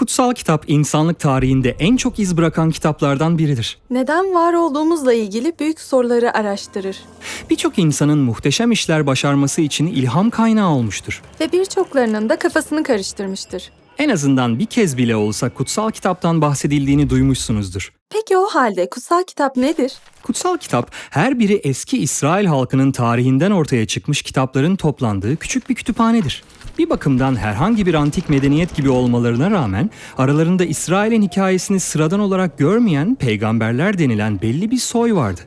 Kutsal kitap insanlık tarihinde en çok iz bırakan kitaplardan biridir. Neden var olduğumuzla ilgili büyük soruları araştırır Birçok insanın muhteşem işler başarması için ilham kaynağı olmuştur. ve birçoklarının da kafasını karıştırmıştır. En azından bir kez bile olsa kutsal kitaptan bahsedildiğini duymuşsunuzdur. Peki o halde kutsal kitap nedir? Kutsal kitap her biri eski İsrail halkının tarihinden ortaya çıkmış kitapların toplandığı küçük bir kütüphanedir. Bir bakımdan herhangi bir antik medeniyet gibi olmalarına rağmen aralarında İsrail'in hikayesini sıradan olarak görmeyen peygamberler denilen belli bir soy vardı.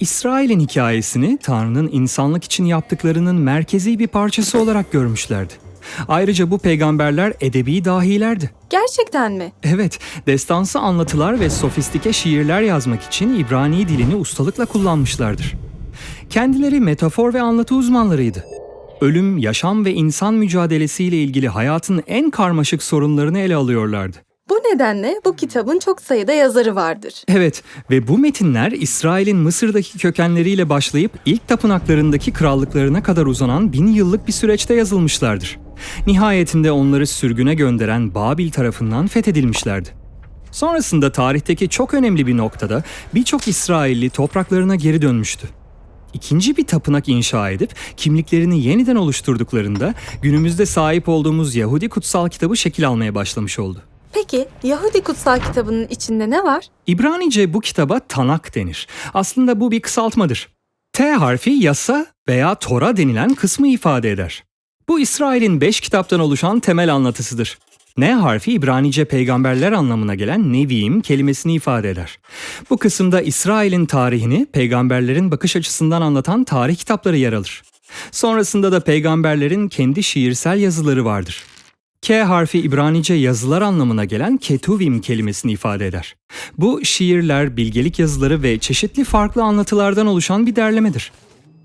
İsrail'in hikayesini Tanrı'nın insanlık için yaptıklarının merkezi bir parçası olarak görmüşlerdi. Ayrıca bu peygamberler edebi dahilerdi. Gerçekten mi? Evet, destansı anlatılar ve sofistike şiirler yazmak için İbrani dilini ustalıkla kullanmışlardır. Kendileri metafor ve anlatı uzmanlarıydı. Ölüm, yaşam ve insan mücadelesiyle ilgili hayatın en karmaşık sorunlarını ele alıyorlardı. Bu nedenle bu kitabın çok sayıda yazarı vardır. Evet ve bu metinler İsrail'in Mısır'daki kökenleriyle başlayıp ilk tapınaklarındaki krallıklarına kadar uzanan bin yıllık bir süreçte yazılmışlardır. Nihayetinde onları sürgüne gönderen Babil tarafından fethedilmişlerdi. Sonrasında tarihteki çok önemli bir noktada birçok İsrailli topraklarına geri dönmüştü. İkinci bir tapınak inşa edip kimliklerini yeniden oluşturduklarında günümüzde sahip olduğumuz Yahudi kutsal kitabı şekil almaya başlamış oldu. Peki Yahudi kutsal kitabının içinde ne var? İbranice bu kitaba Tanak denir. Aslında bu bir kısaltmadır. T harfi yasa veya Tora denilen kısmı ifade eder. Bu İsrail'in beş kitaptan oluşan temel anlatısıdır. N harfi İbranice peygamberler anlamına gelen Nevi'im kelimesini ifade eder. Bu kısımda İsrail'in tarihini peygamberlerin bakış açısından anlatan tarih kitapları yer alır. Sonrasında da peygamberlerin kendi şiirsel yazıları vardır. K harfi İbranice yazılar anlamına gelen ketuvim kelimesini ifade eder. Bu şiirler, bilgelik yazıları ve çeşitli farklı anlatılardan oluşan bir derlemedir.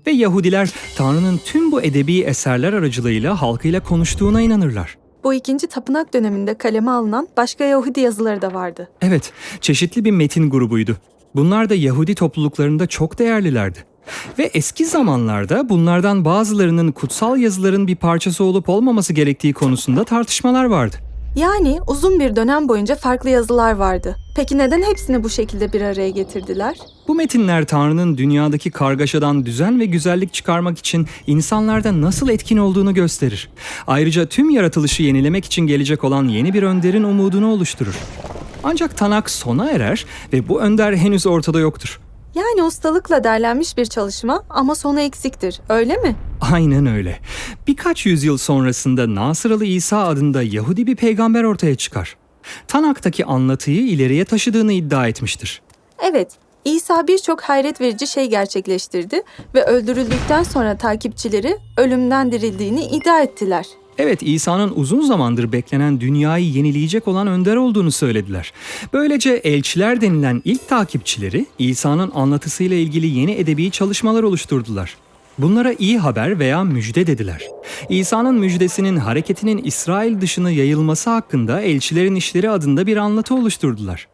Ve Yahudiler Tanrı'nın tüm bu edebi eserler aracılığıyla halkıyla konuştuğuna inanırlar. Bu ikinci tapınak döneminde kaleme alınan başka Yahudi yazıları da vardı. Evet, çeşitli bir metin grubuydu. Bunlar da Yahudi topluluklarında çok değerlilerdi. Ve eski zamanlarda bunlardan bazılarının kutsal yazıların bir parçası olup olmaması gerektiği konusunda tartışmalar vardı. Yani uzun bir dönem boyunca farklı yazılar vardı. Peki neden hepsini bu şekilde bir araya getirdiler? Bu metinler Tanrı'nın dünyadaki kargaşadan düzen ve güzellik çıkarmak için insanlarda nasıl etkin olduğunu gösterir. Ayrıca tüm yaratılışı yenilemek için gelecek olan yeni bir önderin umudunu oluşturur. Ancak Tanak sona erer ve bu önder henüz ortada yoktur. Yani ustalıkla derlenmiş bir çalışma ama sonu eksiktir, öyle mi? Aynen öyle. Birkaç yüzyıl sonrasında Nasıralı İsa adında Yahudi bir peygamber ortaya çıkar. Tanak'taki anlatıyı ileriye taşıdığını iddia etmiştir. Evet, İsa birçok hayret verici şey gerçekleştirdi ve öldürüldükten sonra takipçileri ölümden dirildiğini iddia ettiler. Evet İsa'nın uzun zamandır beklenen dünyayı yenileyecek olan önder olduğunu söylediler. Böylece elçiler denilen ilk takipçileri İsa'nın anlatısıyla ilgili yeni edebi çalışmalar oluşturdular. Bunlara iyi haber veya müjde dediler. İsa'nın müjdesinin hareketinin İsrail dışına yayılması hakkında elçilerin işleri adında bir anlatı oluşturdular.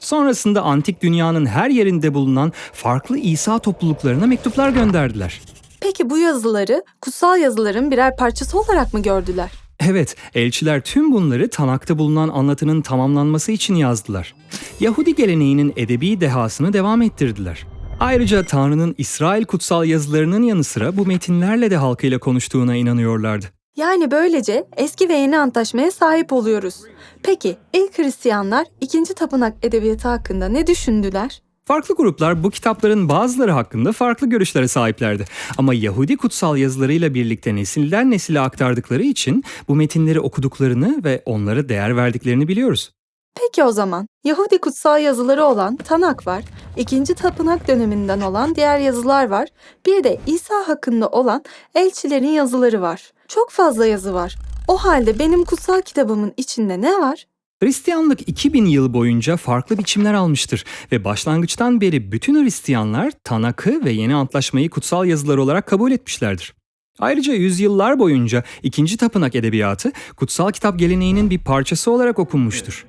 Sonrasında antik dünyanın her yerinde bulunan farklı İsa topluluklarına mektuplar gönderdiler. Peki bu yazıları kutsal yazıların birer parçası olarak mı gördüler? Evet, elçiler tüm bunları Tanak'ta bulunan anlatının tamamlanması için yazdılar. Yahudi geleneğinin edebi dehasını devam ettirdiler. Ayrıca Tanrı'nın İsrail kutsal yazılarının yanı sıra bu metinlerle de halkıyla konuştuğuna inanıyorlardı. Yani böylece eski ve yeni antlaşmaya sahip oluyoruz. Peki ilk Hristiyanlar ikinci tapınak edebiyatı hakkında ne düşündüler? Farklı gruplar bu kitapların bazıları hakkında farklı görüşlere sahiplerdi. Ama Yahudi kutsal yazılarıyla birlikte nesilden nesile aktardıkları için bu metinleri okuduklarını ve onlara değer verdiklerini biliyoruz. Peki o zaman Yahudi kutsal yazıları olan Tanak var, ikinci tapınak döneminden olan diğer yazılar var, bir de İsa hakkında olan elçilerin yazıları var. Çok fazla yazı var. O halde benim kutsal kitabımın içinde ne var? Hristiyanlık 2000 yıl boyunca farklı biçimler almıştır ve başlangıçtan beri bütün Hristiyanlar Tanak'ı ve Yeni Antlaşmayı kutsal yazılar olarak kabul etmişlerdir. Ayrıca yüzyıllar boyunca ikinci tapınak edebiyatı kutsal kitap geleneğinin bir parçası olarak okunmuştur.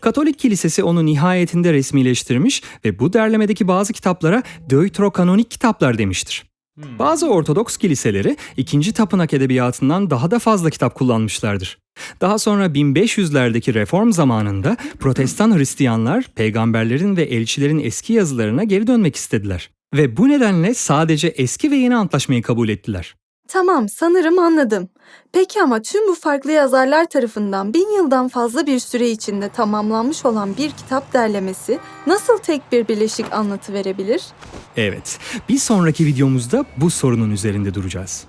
Katolik kilisesi onu nihayetinde resmileştirmiş ve bu derlemedeki bazı kitaplara Deuterokanonik kitaplar demiştir. Bazı Ortodoks kiliseleri ikinci tapınak edebiyatından daha da fazla kitap kullanmışlardır. Daha sonra 1500'lerdeki reform zamanında Protestan Hristiyanlar peygamberlerin ve elçilerin eski yazılarına geri dönmek istediler. Ve bu nedenle sadece eski ve yeni antlaşmayı kabul ettiler. Tamam, sanırım anladım. Peki ama tüm bu farklı yazarlar tarafından bin yıldan fazla bir süre içinde tamamlanmış olan bir kitap derlemesi nasıl tek bir birleşik anlatı verebilir? Evet, bir sonraki videomuzda bu sorunun üzerinde duracağız.